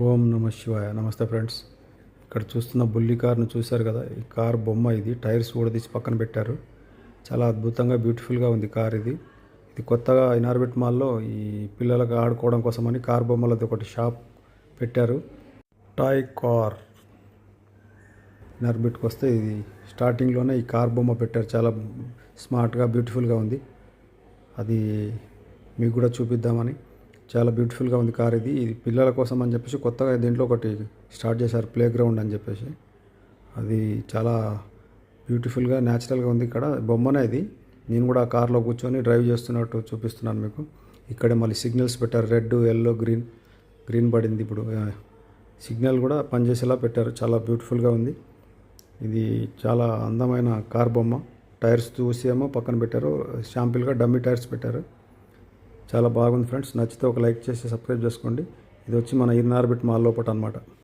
ఓం నమ శివాయ. నమస్తే ఫ్రెండ్స్. ఇక్కడ చూస్తున్న బుల్లి కార్ను చూశారు కదా? ఈ కార్ బొమ్మ ఇది. టైర్స్ కూడా తీసి పక్కన పెట్టారు. చాలా అద్భుతంగా బ్యూటిఫుల్గా ఉంది కార్ ఇది. ఇది కొత్తగా ఇనార్బెట్ మాల్లో ఈ పిల్లలకు ఆడుకోవడం కోసమని కార్ బొమ్మలది ఒకటి షాప్ పెట్టారు. Toy car. ఇనార్బెట్కి వస్తే ఇది స్టార్టింగ్లోనే ఈ కార్ బొమ్మ పెట్టారు. చాలా స్మార్ట్గా బ్యూటిఫుల్గా ఉంది. అది మీకు కూడా చూపిద్దామని. చాలా బ్యూటిఫుల్గా ఉంది కార్ ఇది. ఇది పిల్లల కోసం అని చెప్పేసి కొత్తగా దీంట్లో ఒకటి స్టార్ట్ చేశారు ప్లే గ్రౌండ్ అని చెప్పేసి. అది చాలా బ్యూటిఫుల్గా న్యాచురల్గా ఉంది ఇక్కడ. బొమ్మనే ఇది. నేను కూడా ఆ కార్లో కూర్చొని డ్రైవ్ చేస్తున్నట్టు చూపిస్తున్నాను మీకు. ఇక్కడే మళ్ళీ సిగ్నల్స్ పెట్టారు. Red yellow green. గ్రీన్ పడింది ఇప్పుడు. సిగ్నల్ కూడా పనిచేసేలా పెట్టారు. చాలా బ్యూటిఫుల్గా ఉంది. ఇది చాలా అందమైన కార్ బొమ్మ. టైర్స్ చూసేమో పక్కన పెట్టారు. షాంపిల్గా డమ్మీ టైర్స్ పెట్టారు. చాలా బాగుంది ఫ్రెండ్స్. నచ్చితే ఒక లైక్ చేసి సబ్స్క్రైబ్ చేసుకోండి. ఇది వచ్చి మన ఇర్నార్బిట్ మాల్ లోపట అనమాట